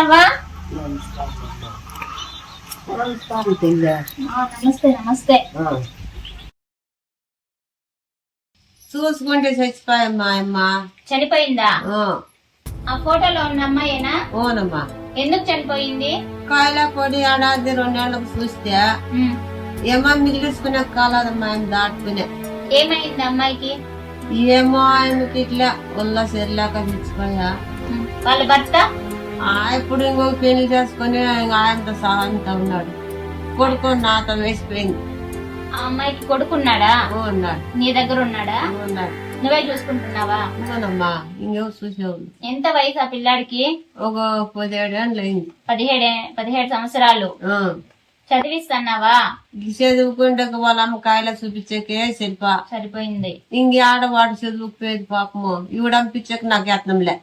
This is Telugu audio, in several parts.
అవ్వా నమస్తే. నమస్తే చూసుకుంటే చచ్చిపోయమ్మా అమ్మ. చనిపోయిందా? ఆ, ఫోటోలో ఉన్న అమ్మాయేనా? అవునమ్మా. ఎందుకు చనిపోయింది? కాయల పొడి ఏడాది రెండేళ్ళకు చూస్తే. ఏమో మిగిలిసుకునే కాలదమ్మా ఆయన దాటుకునే. ఏమైంది అమ్మాయికి? ఏమో ఆయనకి ఇట్లా ఒళ్ళ సెర్లాక చచ్చిపోయా. ఉమ్. వాళ్ళ భర్త? ఇప్పుడు ఇంకొక పెళ్ళి చేసుకుని ఇంకా ఆయనతో సహాయంతో ఉన్నాడు. కొడుకు నాతో వేసిపోయింది. ఆ అమ్మాయికి కొడుకున్నాడా ఓ ఉన్నాడు. నీ దగ్గర ఉన్నాడా? ఉన్నాడు. నువ్వే చూసుకుంటున్నావా? ఇంకెవరు చూసేవాళ్ళు? ఎంత వయసు ఆ పిల్లాడికి? ఒక పదిహేడు ఏళ్ళు అయింది. పదిహేడే పదిహేడు సంవత్సరాలు. ఆ. చదివిస్తున్నావా? ఈ చదువుకుంటే వాళ్ళ అమ్మ కాయలు చూపించకే శిల్ప సరిపోయింది. ఇంక ఆడవాడు చదువుకుపోయేది పాపము. ఇవిడ పంపించక నాకు యత్నంలే.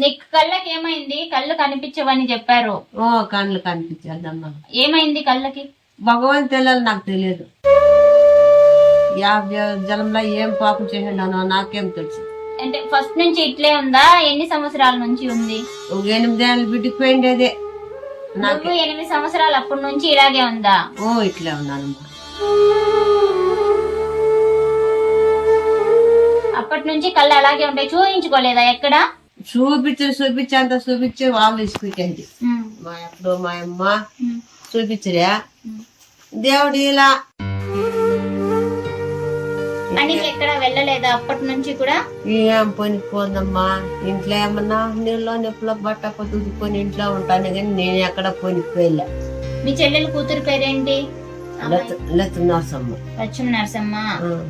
నీకు కళ్ళకి ఏమైంది? కళ్ళు కనిపించవని చెప్పారు. ఓ కళ్ళు కనిపించేద్దమ్మా. ఏమైంది కళ్ళకి? భగవంతు తెలియాలి నాకు తెలియదు. జలంలో ఏం పాపం చేసాడనో నాకేం తెలుసు. అంటే ఫస్ట్ నుంచి ఇట్లే ఉందా? ఎన్ని సంవత్సరాల నుంచి ఉంది? ఒక ఎనిమిదేళ్ళు బిడ్డకి పోయిండేదే నాకు. నువ్వు ఎనిమిది సంవత్సరాలు అప్పటి నుంచి ఇలాగే ఉందా? ఓ ఇట్లా ఉన్నానమ్మా. అప్పటి నుంచి కళ్ళు అలాగే ఉంటాయి చూయించుకోలేదా ఎక్కడ? చూపించి చూపించి అంత చూపించి వాళ్ళు ఇసుకుంటేది. మా అప్పుడు మా అమ్మ ఉమ్. చూపించలే. దేవుడు ఇలా. ఎక్కడ వెళ్ళలేదా? అప్పటి నుంచి కూడా? ఏం పనికి పోదమ్మా? ఇంట్లో ఏమన్నా నీళ్ళు నిప్పులో బట్ట పొద్దుకొని ఇంట్లో ఉంటాను కానీ నేను ఎక్కడ పనికి పోయలే మీ చెల్లెలు కూతురు పేరేంటి? లక్ష్మ నరసమ్మ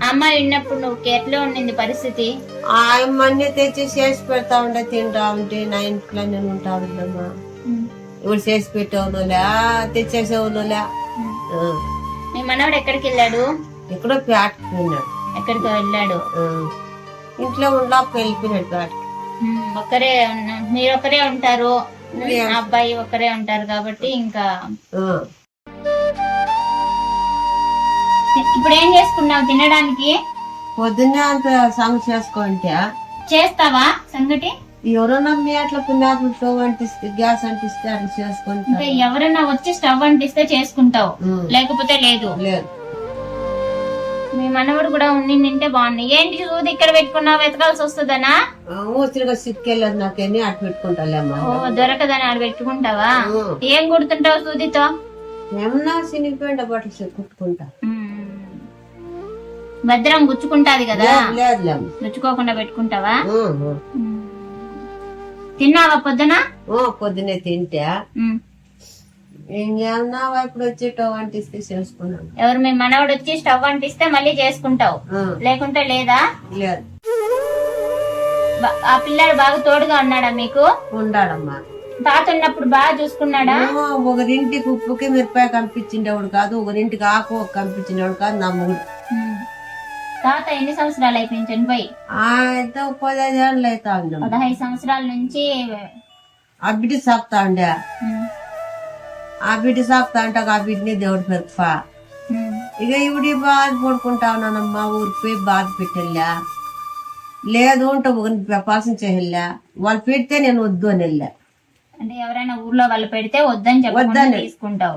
అమ్మాయి ఉన్నప్పుడు నువ్వు ఎట్లా ఉండింది పరిస్థితి? ఆ అన్నీ తెచ్చి చేసి పెడతా ఉండే తింటా ఉంటే నా ఇంట్లో నేను ఉంటా ఉందమ్మా ఉమ్. ఇప్పుడు చేసి పెట్టేవాళ్ళులే? తెచ్చేసేవాళ్ళులే. మీ మనవడు ఎక్కడికి వెళ్ళాడు? ఎక్కడో పేటకు పోయినాడు. ఎక్కడికో వెళ్ళాడు. ఇంట్లో ఉండలేక వెళ్ళిపోయినాడు పేటకి ఒకరే ఉంటారు. ఆ అబ్బాయి ఒక్కరే ఉంటారు కాబట్టి ఇంకా ఇప్పుడు ఏం చేసుకున్నావు తినడానికి? పొద్దున్నే అంత సంగ చేసుకుంటే. చేస్తావా సంగటి? ఎవరన్నా మీ అట్లా స్టవ్ అంటిస్తే గ్యాస్ అంటిస్తే అట్లా అంటే చేసుకుంటా ఎవరైనా వచ్చి స్టవ్ అంటిస్తే చేసుకుంటావు. ఉమ్. లేకపోతే లేదు. లేదు. మీ మనవడు కూడా ఉండి నింటే బాగుంది. ఏంటి సూది ఇక్కడ పెట్టుకున్నావు వెతకాల్సి వస్తుందనా? ఊసిరిగా సిక్కెళ్ళదు నాకేని అటు పెట్టుకుంటాలేమ్మా ఓ దొరకదని ఆడ పెట్టుకుంటావా? ఉమ్. ఏం కుడుతుంటావు సూదితో? ఏమన్నా సినిపోయిండ బట్టలు కుట్టుకుంటా. భద్రం గుచ్చుకుంటాది కదా? గుచ్చుకోకుండా పెట్టుకుంటావా. తిన్నావా పొద్దున? ఓ, పొద్దునే తింటే. ఇప్పుడు వచ్చి స్టవ్ అంటిస్తే చేసుకున్నాను. ఎవరు మీ మనవడు వచ్చి స్టవ్ అంటిస్తే మళ్ళీ చేసుకుంటావు? లేకుంటే లేదా? లేదు. ఆ పిల్లాడు బాగా తోడుగా ఉన్నాడా మీకు? ఉండాడమ్మా. తాత ఉన్నప్పుడు బాగా చూసుకున్నాడా? ఒకరింటికి ఉప్పుకి మిరపాయ కనిపించిండేవాడు కాదు ఒకరింటికి ఆకు కనిపించినవాడు కాదు నా మొగుడు. తాత ఎన్ని సంవత్సరాలు అయిపోయింది చనిపోయి? అయితే పదహైదు ఏళ్ళు పదహైదు సంవత్సరాల నుంచి ఆ బిడ్డ ఉండే. ఆ బిడ్డ అంటే ఆ బిడ్డని దేవుడు పెరుపా. ఇక ఇవిడి బాధ పడుకుంటా ఉన్నానమ్మా ఊరికి పోయి బాధ పెట్టెళ్ళా లేదు అంటే ఒకరిని పెపాల్సిన చేయలే వాళ్ళు పెడితే నేను వద్దు అని వెళ్ళా అంటే ఎవరైనా ఊర్లో వాళ్ళు పెడితే వద్దని వద్దని. తీసుకుంటావు.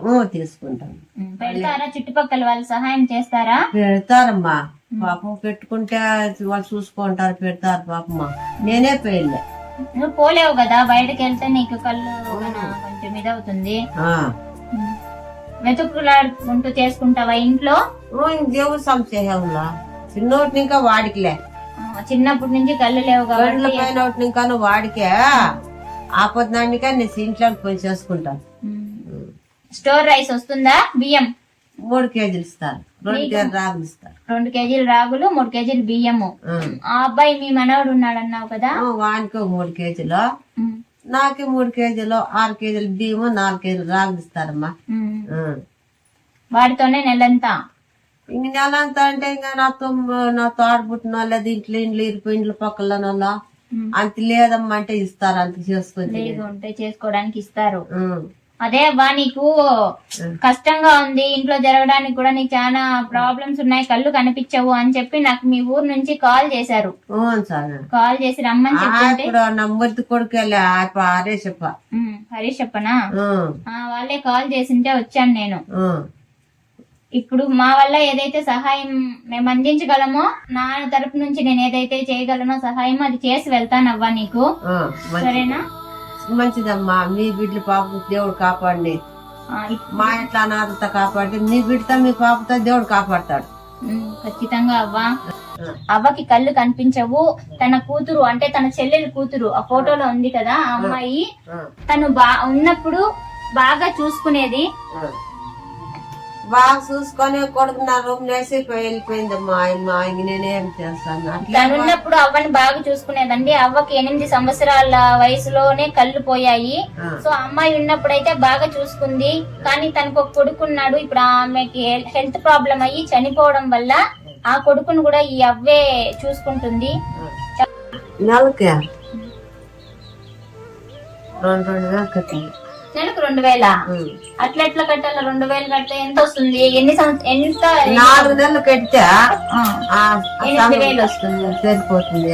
మ్మ్. పెడతారా? చుట్టుపక్కల వాళ్ళు సహాయం చేస్తారా? పెడతారమ్మా. పాపం పెట్టుకుంటే వాళ్ళు చూసుకుంటారు పెడతారు పాపమ్మా నేనే పోయలే నువ్వు పోలేవు కదా బయటకు వెళ్తే నీకు కళ్ళు కొంచెం ఇదవుతుంది. వెతుకులాడుకుంటూ చేసుకుంటావా ఇంట్లో? దేవుడు సంశయంలా. చిన్నోటి ఇంకా వాడికిలే. చిన్నప్పటి నుంచి కళ్ళు లేవు కాబట్టి. పైన ఇంకా వాడికే. ఆపదనానిక నేను ఇంట్లోకి పోయి చేసుకుంటాను. స్టోర్ రైస్ వస్తుందా? బియ్యం. మూడు కేజీలు ఇస్తారు. రెండు కేజీలు రాగులు ఇస్తారు. రెండు కేజీలు రాగులు మూడు కేజీలు బియ్యము. ఆ. అబ్బాయి మీ మనవడు ఉన్నాడు అన్నావు కదా వానికి మూడు కేజీలు. నాకు మూడు కేజీలు ఆరు కేజీలు బియ్యము నాలుగు కేజీలు రాగులు ఇస్తారమ్మా. వాడితోనే నెలంతా? ఇంక నెల అంతా అంటే ఇంకా నాతో నాతో ఆడబుట్టిన వాళ్ళ ఇంట్లో ఇండ్లు ఇరిపోయి ఇండ్ల పక్కల మ్మ్. అంత లేదమ్మా అంటే ఇస్తారు అంత చేసుకొని చేసుకోవడానికి ఇస్తారు. అదే అవ్వా నీకు కష్టంగా ఉంది ఇంట్లో జరగడానికి కూడా నీకు చాలా ప్రాబ్లమ్స్ ఉన్నాయి కళ్ళు కనిపించవు అని చెప్పి నాకు మీ ఊరు నుంచి కాల్ చేశారు. కాల్ చేసి రమ్మని చెప్తుంటే. ఇప్పుడు నా ముద్దు కొడుకెళ్ళి హరీషప్ప. ఉమ్, హరీష్ చెప్పనా ఆ, వాళ్ళే కాల్ చేసింటే వచ్చాను నేను. ఇప్పుడు మా వల్ల ఏదైతే సహాయం మేము అందించగలమో నా తరపు నుంచి నేను ఏదైతే చేయగలనో సహాయం అది చేసి వెళ్తానవ్వా నీకు? సరేనా? మంచిదమ్మా. మీ బిడ్డల పాప దేవుడు ఇప్- మా ఇంట్లో అనాథత కాపాడి మీ బిడ్డతో మీ పాపతో దేవుడు కాపాడతాడు. ఖచ్చితంగా అవ్వా. అవ్వకి కళ్ళు కనిపించవు. తన కూతురు అంటే తన చెల్లెలు కూతురు ఆ ఫోటోలో ఉంది కదా ఆ అమ్మాయి. తను బా ఉన్నప్పుడు బాగా చూసుకునేది. బాగా చూసుకొని కొడుకు నా రూమ్ వేసి వెళ్ళిపోయిందమ్మా మా ఇంక నేనేం చేస్తాను? అట్లా తను ఉన్నప్పుడు అవ్వని బాగా చూసుకునేదండి. అవ్వకి ఎనిమిది సంవత్సరాల వయసులోనే కళ్ళు పోయాయి. సో అమ్మాయి ఉన్నప్పుడు అయితే బాగా చూసుకుంది. కానీ తనకు ఒక కొడుకున్నాడు. ఇప్పుడు ఆమెకి హెల్త్ ప్రాబ్లం అయ్యి చనిపోవడం వల్ల ఆ కొడుకును కూడా ఈ అవ్వే చూసుకుంటుంది. రెండు నెలకు రెండు వేల? అట్లా ఎట్లా కట్టాలి? రెండు వేలు కడితే ఎంత వస్తుంది? ఎన్ని ఎంత నాలుగు నెలలు కడితే ఎనిమిది వేలు వస్తుంది. సరిపోతుంది.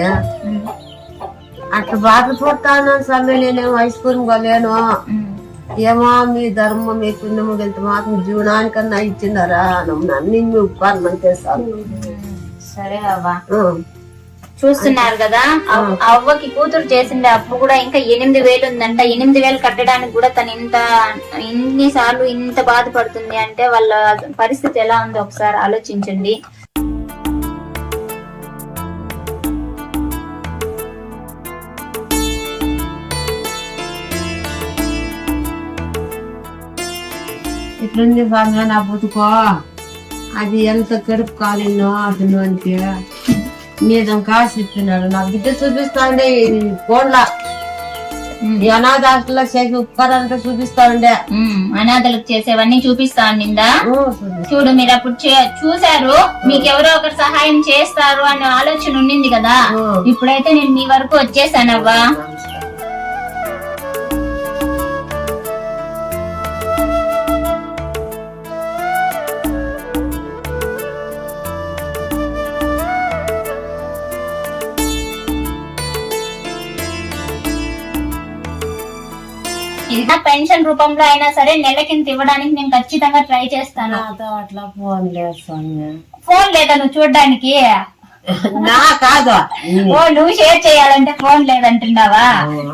అట్లా బాధపడతాను సమయం నేను వయసుకుని పోలేను ఉమ్. ఏమో మీ ధర్మం మీ పుణ్యము వెళ్తే మాత్రం జీవనానికన్నా ఇచ్చిందరా అన్ని మీ ఉపకారం చేస్తాను సరే అవ్వ. చూస్తున్నారు కదా. అవ్- అవ్వకి కూతురు చేసిండే అప్పు కూడా ఇంకా ఎనిమిది వేలు ఉందంట. ఎనిమిది వేలు కట్టడానికి కూడా తను ఇంత ఇన్ని సార్లు ఇంత బాధపడుతుంది అంటే వాళ్ళ పరిస్థితి ఎలా ఉందో ఒకసారి ఆలోచించండి. ఇట్లుంది స్వామి నా బతుకో. అది ఎంత కడుపు కాలినో అతనికి మీద కాసు ఇస్తున్నాడు నా బిడ్డ చూపిస్తా ఉండే ఫోన్లా ఈ అనాథ హాస్టల్లో చేసి ఉపకారాలతో చూపిస్తా ఉండే ఉమ్, అనాథలకు చేసేవన్నీ చూపిస్తా నిందా. చూడు మీరు అప్పుడు చే- చూశారు? మీకు ఎవరో ఒకరు సహాయం చేస్తారు అనే ఆలోచన ఉండింది కదా. ఇప్పుడైతే నేను మీ వరకు వచ్చేసానవ్వా. ఇది పెన్షన్ రూపంలో అయినా సరే నెలకింత ఇవ్వడానికి నేను ఖచ్చితంగా ట్రై చేస్తాను. నాతో అట్లా ఫోన్ లేదు ఫోన్ లేదా నువ్వు చూడడానికి? నా కాదు. ఓ నువ్వు షేర్ చేయాలంటే ఫోన్ లేదంటున్నావా?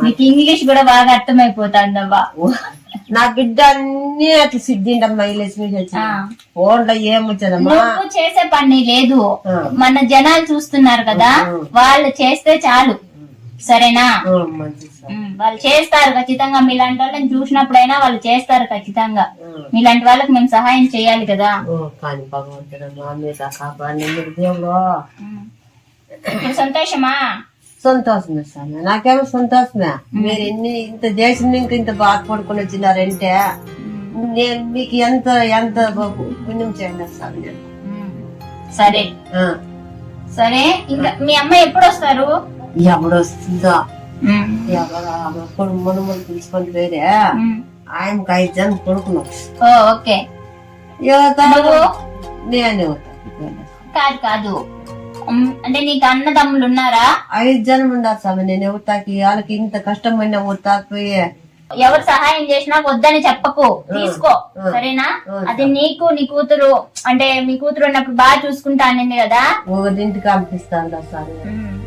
నీకు ఇంగ్లీష్ కూడా బాగా అర్థమైపోతుందవ్వా నా బిడ్డ అన్ని అట్లా సిద్ధిండమ్మా ఈ లక్ష్మి చచ్చి ఆ. ఫోన్లో ఏమొచ్చదమ్మా నువ్వు చేసే పని లేదు. మన జనాలు చూస్తున్నారు కదా వాళ్ళు చేస్తే చాలు. సరేనా? వాళ్ళు చేస్తారు ఖచ్చితంగా. మీలాంటి వాళ్ళని చూసినప్పుడైనా వాళ్ళు చేస్తారు ఖచ్చితంగా. మీలాంటి వాళ్ళకి మేము సహాయం చేయాలి కదా. కానీ సంతోషమా? సంతోషమే స్వామి నాకేమో సంతోషమే. మీరు ఎన్ని ఇంత దేశం నుంచి ఇంత బాధపడుకుని వచ్చినారంటే నేను మీకు ఎంత ఎంత పుణ్యం చేయండి స్వామి నేను. సరే. సరే. ఇంకా మీ అమ్మ ఎప్పుడు వస్తారు? ఎవడు వస్తుందో. ఎవరు పిలుచుకొని వేరే ఉమ్. ఆయనకి ఐదు జనం కొడుకున్నాం ఓ ఓకే. నేను కాదు కాదు. అంటే నీకు అన్నదమ్ములు ఉన్నారా? ఐదు జనం ఉండాలి స్వామి. నేను యువతకి వాళ్ళకి ఇంత కష్టమైన పోయి ఎవరు సహాయం చేసినా వద్దని చెప్పకు. తీసుకో. సరేనా? అది నీకు నీ కూతురు అంటే మీ కూతురు ఉన్నప్పుడు బాగా చూసుకుంటా అనింది కదా? ఒకరింటికి పంపిస్తాను ఉమ్,